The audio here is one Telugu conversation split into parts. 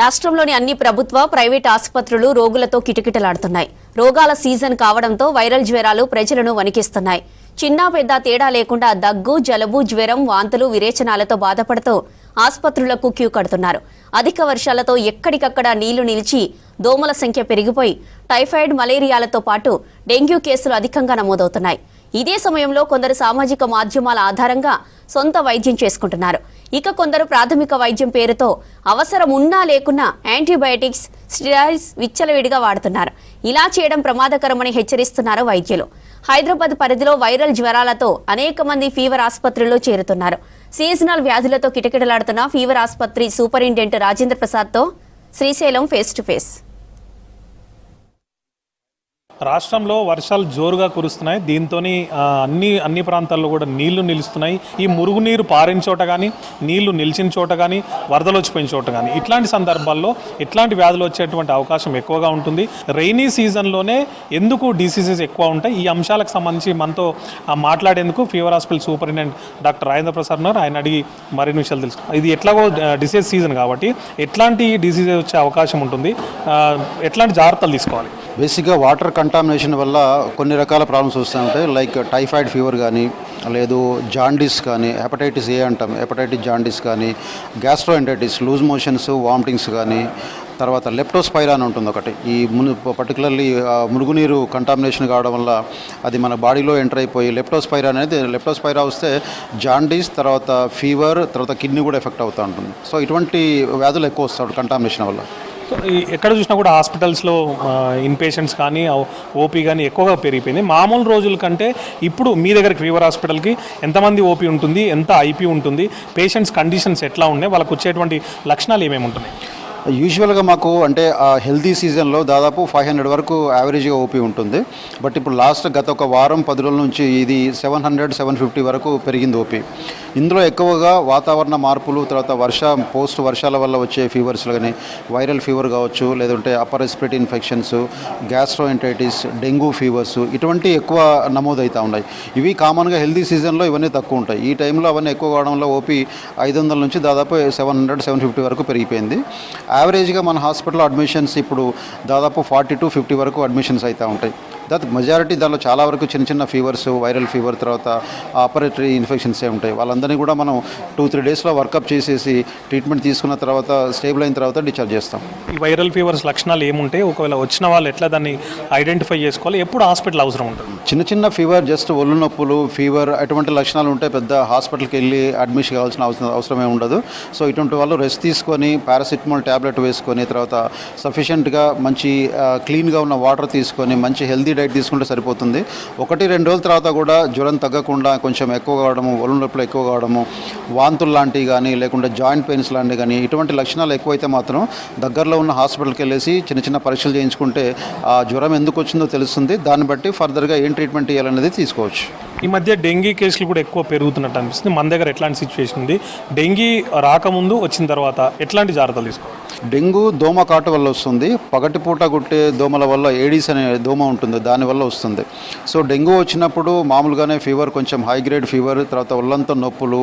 రాష్ట్రంలోని అన్ని ప్రభుత్వ ప్రైవేట్ ఆసుపత్రులు రోగులతో కిటకిటలాడుతున్నాయి. రోగాల సీజన్ కావడంతో వైరల్ జ్వరాలు ప్రజలను వణికిస్తున్నాయి. చిన్న పెద్ద తేడా లేకుండా దగ్గు జలుబు జ్వరం వాంతులు విరేచనాలతో బాధపడుతూ ఆసుపత్రులకు క్యూ కడుతున్నారు. అధిక వర్షాలతో ఎక్కడికక్కడ నీళ్ళు నిలిచి దోమల సంఖ్య పెరిగిపోయి టైఫాయిడ్ మలేరియాలతో పాటు డెంగ్యూ కేసులు అధికంగా నమోదవుతున్నాయి. ఇదే సమయంలో కొందరు సామాజిక మాధ్యమాల ఆధారంగా సొంత వైద్యం చేసుకుంటున్నారు. ఇక కొందరు ప్రాథమిక వైద్యం పేరుతో అవసరం ఉన్నా లేకున్నా యాంటీబయాటిక్స్ స్టిరాయిడ్స్ విచ్చలవిడిగా వాడుతున్నారు. ఇలా చేయడం ప్రమాదకరమని హెచ్చరిస్తున్నారు వైద్యులు. హైదరాబాద్ పరిధిలో వైరల్ జ్వరాలతో అనేక మంది ఫీవర్ ఆసుపత్రిలో చేరుతున్నారు. సీజనల్ వ్యాధులతో కిటకిటలాడుతున్న ఫీవర్ ఆసుపత్రి సూపరింటెండెంట్ రాజేంద్ర ప్రసాద్తో శ్రీశైలం ఫేస్ టు ఫేస్. రాష్ట్రంలో వర్షాలు జోరుగా కురుస్తున్నాయి. దీంతో అన్ని అన్ని ప్రాంతాల్లో కూడా నీళ్ళు నిలుస్తున్నాయి. ఈ మురుగునీరు పారిన చోట కానీ నీళ్ళు నిలిచిన చోట కానీ వరదలు వచ్చిపోయిన చోట కానీ ఇట్లాంటి సందర్భాల్లో ఇట్లాంటి వ్యాధులు వచ్చేటువంటి అవకాశం ఎక్కువగా ఉంటుంది. రైనీ సీజన్లోనే ఎందుకు డిసీజెస్ ఎక్కువ ఉంటాయి? ఈ అంశాలకు సంబంధించి మనతో మాట్లాడేందుకు fever hospital superintendent doctor Rajendra Prasad ఉన్నారు. ఆయన అడిగి మరిన్ని విషయాలు తెలుసు ఇది ఎట్లాగో డిసీజ్ సీజన్ కాబట్టి ఎట్లాంటి డిసీజెస్ వచ్చే అవకాశం ఉంటుంది? ఎట్లాంటి జాగ్రత్తలు తీసుకోవాలి? బేసిక్గా వాటర్ కంటామినేషన్ వల్ల కొన్ని రకాల ప్రాబ్లమ్స్ వస్తూ ఉంటాయి. లైక్ టైఫాయిడ్ ఫీవర్ కానీ లేదు జాండీస్ కానీ హెపటైటిస్ ఏ అంటాం. హెపటైటిస్ జాండీస్ కానీ గ్యాస్ట్రోఎంటైటిస్ లూజ్ మోషన్స్ వామిటింగ్స్ కానీ తర్వాత లెప్టోస్పైరా అని ఉంటుంది ఒకటి. ఈ మును పర్టికులర్లీ మురుగునీరు కంటామినేషన్ కావడం వల్ల అది మన బాడీలో ఎంటర్ అయిపోయి లెప్టోస్పైరా అనేది లెప్టోస్పైరా వస్తే జాండీస్ తర్వాత ఫీవర్ తర్వాత కిడ్నీ కూడా ఎఫెక్ట్ అవుతూ ఉంటుంది. సో ఇటువంటి వ్యాధులు ఎక్కువ వస్తాడు కంటామినేషన్ వల్ల. సో ఎక్కడ చూసినా కూడా హాస్పిటల్స్లో ఇన్ పేషెంట్స్ కానీ ఓపీ కానీ ఎక్కువగా పెరిగిపోయింది. మామూలు రోజుల కంటే ఇప్పుడు మీ దగ్గరికి ఫీవర్ హాస్పిటల్కి ఎంతమంది ఓపీ ఉంటుంది ఎంత ఐపీ ఉంటుంది పేషెంట్స్ కండిషన్స్ ఎట్లా ఉన్నాయి వాళ్ళకు వచ్చేటువంటి లక్షణాలు ఏమేమి ఉంటున్నాయి? యూజువల్గా మాకు అంటే ఆ హెల్తీ సీజన్లో దాదాపు ఫైవ్ హండ్రెడ్ వరకు యావరేజ్గా ఓపీ ఉంటుంది. బట్ ఇప్పుడు లాస్ట్ గత ఒక వారం పది రోజుల నుంచి ఇది సెవెన్ హండ్రెడ్ సెవెన్ ఫిఫ్టీ వరకు పెరిగింది ఓపీ ఇందులో ఎక్కువగా వాతావరణ మార్పులు తర్వాత వర్ష పోస్ట్ వర్షాల వల్ల వచ్చే ఫీవర్స్లు కానీ వైరల్ ఫీవర్ కావచ్చు లేదంటే upper respiratory infections gastroenteritis dengue fevers ఇటువంటి ఎక్కువ నమోదవుతూ ఉన్నాయి. ఇవి కామన్గా హెల్తీ సీజన్లో ఇవన్నీ తక్కువ ఉంటాయి. ఈ టైంలో అవన్నీ ఎక్కువ కావడంలో ఓపీ ఐదు వందల నుంచి దాదాపు సెవెన్ హండ్రెడ్ సెవెన్ ఫిఫ్టీ వరకు పెరిగిపోయింది. యావరేజ్గా మన హాస్పిటల్ అడ్మిషన్స్ ఇప్పుడు దాదాపు ఫార్టీ టు ఫిఫ్టీ వరకు అడ్మిషన్స్ అవుతూ ఉంటాయి. దాని మెజారిటీ దానిలో చాలా వరకు చిన్న చిన్న ఫీవర్స్ వైరల్ ఫీవర్ తర్వాత ఆపరేటరీ ఇన్ఫెక్షన్స్ ఏ ఉంటాయి. వాళ్ళందరినీ కూడా మనం టూ త్రీ డేస్లో వర్కప్ చేసేసి ట్రీట్మెంట్ తీసుకున్న తర్వాత స్టేబుల్ అయిన తర్వాత డిశ్చార్జ్ చేస్తాం. ఈ వైరల్ ఫీవర్స్ లక్షణాలు ఏముంటాయి ఒకవేళ వచ్చిన వాళ్ళు ఎట్లా దాన్ని ఐడెంటిఫై చేసుకోవాలి? ఎప్పుడు హాస్పిటల్ అవసరం ఉంటుంది? చిన్న చిన్న ఫీవర్ జస్ట్ ఒళ్ళు నొప్పులు ఫీవర్ అటువంటి లక్షణాలు ఉంటే పెద్ద హాస్పిటల్కి వెళ్ళి అడ్మిషన్ కావాల్సిన అవసరం అవసరమే ఉండదు. సో ఇటువంటి వాళ్ళు రెస్ట్ తీసుకొని పారాసిటమాల్ ట్యాబ్లెట్ వేసుకొని తర్వాత సఫిషియెంట్గా మంచి క్లీన్గా ఉన్న వాటర్ తీసుకొని మంచి హెల్దీ డైట్ తీసుకుంటే సరిపోతుంది. ఒకటి రెండు రోజుల తర్వాత కూడా జ్వరం తగ్గకుండా కొంచెం ఎక్కువ కావడము ఒళ్ళు నొప్పులు ఎక్కువ కావడము వాంతులు లాంటివి కానీ లేకుంటే జాయింట్ పెయిన్స్ లాంటివి కానీ ఇటువంటి లక్షణాలు ఎక్కువైతే మాత్రం దగ్గరలో ఉన్న హాస్పిటల్కి వెళ్ళేసి చిన్న చిన్న పరీక్షలు చేయించుకుంటే ఆ జ్వరం ఎందుకు వచ్చిందో తెలుస్తుంది. దాన్ని బట్టి ఫర్దర్గా ఏం ట్రీట్మెంట్ చేయాలనేది తీసుకోవచ్చు. ఈ మధ్య డెంగీ కేసులు కూడా ఎక్కువ పెరుగుతున్నట్టు అనిపిస్తుంది. మన దగ్గర ఎట్లాంటి సిచ్యువేషన్ ఉంది? డెంగీ రాకముందు వచ్చిన తర్వాత ఎట్లాంటి జాగ్రత్తలు తీసుకోవాలి? డెంగ్యూ దోమ కాటు వల్ల వస్తుంది. పగటిపూట గుట్టే దోమల వల్ల ఏడీస్ అనే దోమ ఉంటుంది. దానివల్ల వస్తుంది. సో డెంగ్యూ వచ్చినప్పుడు మామూలుగానే ఫీవర్ కొంచెం హై గ్రేడ్ ఫీవర్ తర్వాత ఒళ్ళంతా నొప్పులు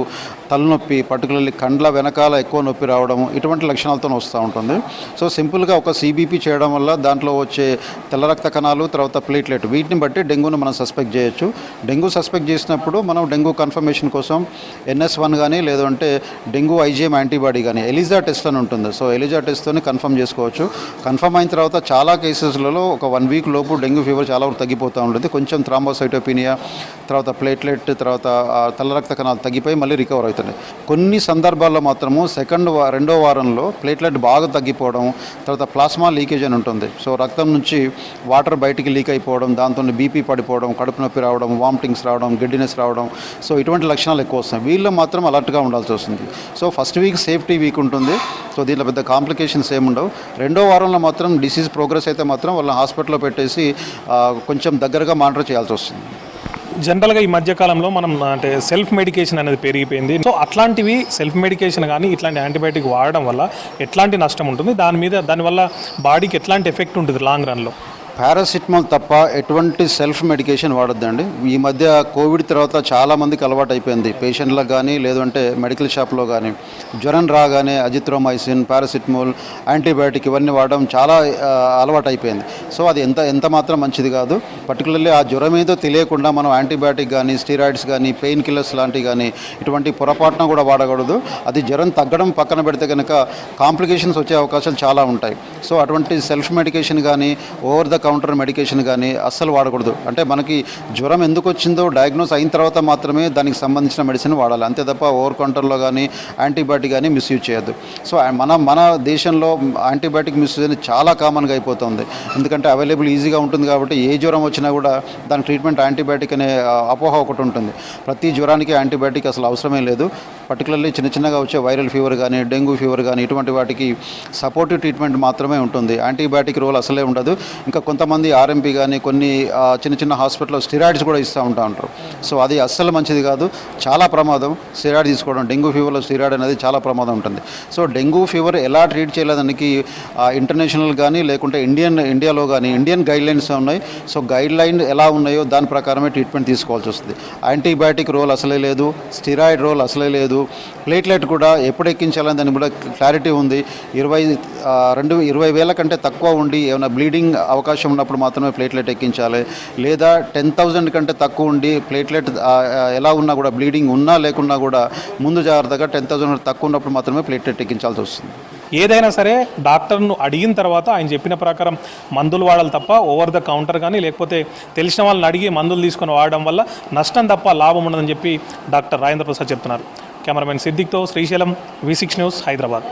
తలనొప్పి పర్టికులర్లీ కండ్ల వెనకాల ఎక్కువ నొప్పి రావడం ఇటువంటి లక్షణాలతో వస్తూ ఉంటుంది. సో సింపుల్గా ఒక సిబిపి చేయడం వల్ల దాంట్లో వచ్చే తెల్ల రక్త కణాలు తర్వాత ప్లేట్లెట్ వీటిని బట్టి డెంగ్యూను మనం సస్పెక్ట్ చేయొచ్చు. డెంగ్యూ సస్పెక్ట్ చేసినప్పుడు మనం డెంగ్యూ కన్ఫర్మేషన్ కోసం ఎన్ఎస్ వన్ కానీ లేదంటే డెంగ్యూ ఐజీఎం యాంటీబాడీ కానీ ఎలిజా టెస్ట్ అని ఉంటుంది. సో ఎలిజా టెస్ట్తోని కన్ఫర్మ్ చేసుకోవచ్చు. కన్ఫర్మ్ అయిన తర్వాత చాలా కేసెస్లలో ఒక వన్ వీక్ లోపు డెంగ్యూ ఫీవర్ చాలా వరకు తగ్గిపోతూ ఉంటుంది. కొంచెం థ్రాంబోసైటోపీనియా తర్వాత ప్లేట్లెట్ తర్వాత తల రక్త కణాలు తగ్గిపోయి మళ్ళీ రికవర్ అవుతున్నాయి. కొన్ని సందర్భాల్లో మాత్రము సెకండ్ వా రెండో వారంలో ప్లేట్లెట్ బాగా తగ్గిపోవడం తర్వాత ప్లాస్మా లీకేజ్ అని ఉంటుంది. సో రక్తం నుంచి వాటర్ బయటికి లీక్ అయిపోవడం దాంతో బీపీ పడిపోవడం కడుపు నొప్పి రావడం వామిటింగ్స్ రావడం గిడ్డినెస్ రావడం సో ఇటువంటి లక్షణాలు ఎక్కువ వస్తాయి వీళ్ళు మాత్రం అలర్ట్గా ఉండాల్సి వస్తుంది. So first week safety week ఉంటుంది. సో దీంట్లో పెద్ద కాంప్లికేషన్స్ ఏముండవు. రెండో వారంలో మాత్రం డిసీజ్ ప్రోగ్రెస్ అయితే మాత్రం వాళ్ళని హాస్పిటల్లో పెట్టేసి కొంచెం దగ్గరగా మానిటర్ చేయాల్సి వస్తుంది. జనరల్గా ఈ మధ్యకాలంలో మనం అంటే సెల్ఫ్ మెడికేషన్ అనేది పెరిగిపోయింది. సో అట్లాంటివి సెల్ఫ్ మెడికేషన్ కానీ ఇట్లాంటి యాంటీబయాటిక్ వాడడం వల్ల ఎట్లాంటి నష్టం ఉంటుంది? దాని మీద దానివల్ల బాడీకి ఎట్లాంటి ఎఫెక్ట్ ఉంటుంది లాంగ్ రన్లో? పారాసిటమాల్ తప్ప ఎటువంటి సెల్ఫ్ మెడికేషన్ వాడొద్దండి. ఈ మధ్య కోవిడ్ తర్వాత చాలా మందికి అలవాటు అయిపోయింది పేషెంట్లకు కానీ లేదంటే మెడికల్ షాప్లో కానీ జ్వరం రాగానే అజిత్రోమైసిన్ పారాసిటమాల్ యాంటీబయాటిక్ ఇవన్నీ వాడడం చాలా అలవాటు అయిపోయింది సో అది ఎంత ఎంత మాత్రం మంచిది కాదు. పర్టికులర్లీ ఆ జ్వరం ఏదో తెలియకుండా మనం యాంటీబయాటిక్ కానీ స్టీరాయిడ్స్ కానీ పెయిన్ కిల్లర్స్ లాంటివి కానీ ఇటువంటి పొరపాటున కూడా వాడకూడదు. అది జ్వరం తగ్గడం పక్కన పెడితే కనుక కాంప్లికేషన్స్ వచ్చే అవకాశాలు చాలా ఉంటాయి. సో అటువంటి సెల్ఫ్ మెడికేషన్ కానీ ఓవర్ ద కౌంటర్ మెడికేషన్ కానీ అస్సలు వాడకూడదు. అంటే మనకి జ్వరం ఎందుకు వచ్చిందో డయాగ్నోస్ అయిన తర్వాత మాత్రమే దానికి సంబంధించిన మెడిసిన్ వాడాలి. అంతే తప్ప ఓవర్ కౌంటర్లో కానీ యాంటీబయాటిక్ కానీ మిస్యూజ్ చేయొద్దు. సో మన మన దేశంలో యాంటీబయాటిక్ మిస్యూజ్ అనేది చాలా కామన్గా అయిపోతుంది. ఎందుకంటే అవైలబుల్ ఈజీగా ఉంటుంది కాబట్టి ఏ జ్వరం వచ్చినా కూడా దాని ట్రీట్మెంట్ యాంటీబయాటిక్ అనే అపోహ ఒకటి ఉంటుంది. ప్రతి జ్వరానికి యాంటీబయాటిక్ అసలు అవసరమే లేదు. పర్టికులర్లీ చిన్న చిన్నగా వచ్చే వైరల్ ఫీవర్ కానీ డెంగ్యూ ఫీవర్ కానీ ఇటువంటి వాటికి సపోర్టివ్ ట్రీట్మెంట్ మాత్రమే ఉంటుంది. యాంటీబయాటిక్ రోల్ అసలే ఉండదు. ఇంకా కొంతమంది ఆర్ఎంపీ కానీ కొన్ని చిన్న చిన్న హాస్పిటల్లో స్టిరాయిడ్స్ కూడా ఇస్తూ ఉంటా ఉంటారు. సో అది అస్సలు మంచిది కాదు. చాలా ప్రమాదం. స్టిరాయిడ్ తీసుకోవడం డెంగ్యూ ఫీవర్లో స్టిరాయిడ్ అనేది చాలా ప్రమాదం ఉంటుంది. సో డెంగ్యూ ఫీవర్ ఎలా ట్రీట్ చేయలేదానికి ఇంటర్నేషనల్ కానీ లేకుంటే ఇండియన్ ఇండియాలో కానీ ఇండియన్ గైడ్ లైన్స్ ఉన్నాయి. సో గైడ్ లైన్ ఎలా ఉన్నాయో దాని ప్రకారమే ట్రీట్మెంట్ తీసుకోవాల్సి వస్తుంది. యాంటీబయాటిక్ రోల్ అసలే లేదు. స్టిరాయిడ్ రోల్ అసలే లేదు. ప్లేట్లెట్ కూడా ఎప్పుడు ఎక్కించాలని దాని కూడా క్లారిటీ ఉంది. ఇరవై రెండు ఇరవై వేల కంటే తక్కువ ఉండి ఏమైనా బ్లీడింగ్ అవకాశం ఉన్నప్పుడు మాత్రమే ప్లేట్లెట్ ఎక్కించాలి. లేదా టెన్ థౌజండ్ కంటే తక్కువ ఉండి ప్లేట్లెట్ ఎలా ఉన్నా కూడా బ్లీడింగ్ ఉన్నా లేకున్నా కూడా ముందు జాగ్రత్తగా టెన్ థౌజండ్ తక్కువ ఉన్నప్పుడు మాత్రమే ప్లేట్లెట్ ఎక్కించాల్సి వస్తుంది. ఏదైనా సరే డాక్టర్ను అడిగిన తర్వాత ఆయన చెప్పిన ప్రకారం మందులు వాడాలి తప్ప ఓవర్ ద కౌంటర్ కానీ లేకపోతే తెలిసిన వాళ్ళని అడిగి మందులు తీసుకొని వాడడం వల్ల నష్టం తప్ప లాభం ఉండదని చెప్పి డాక్టర్ రాజేంద్ర ప్రసాద్ చెప్తున్నారు. Cameraman సిద్దిక్తో Srisailam V six news Hyderabad.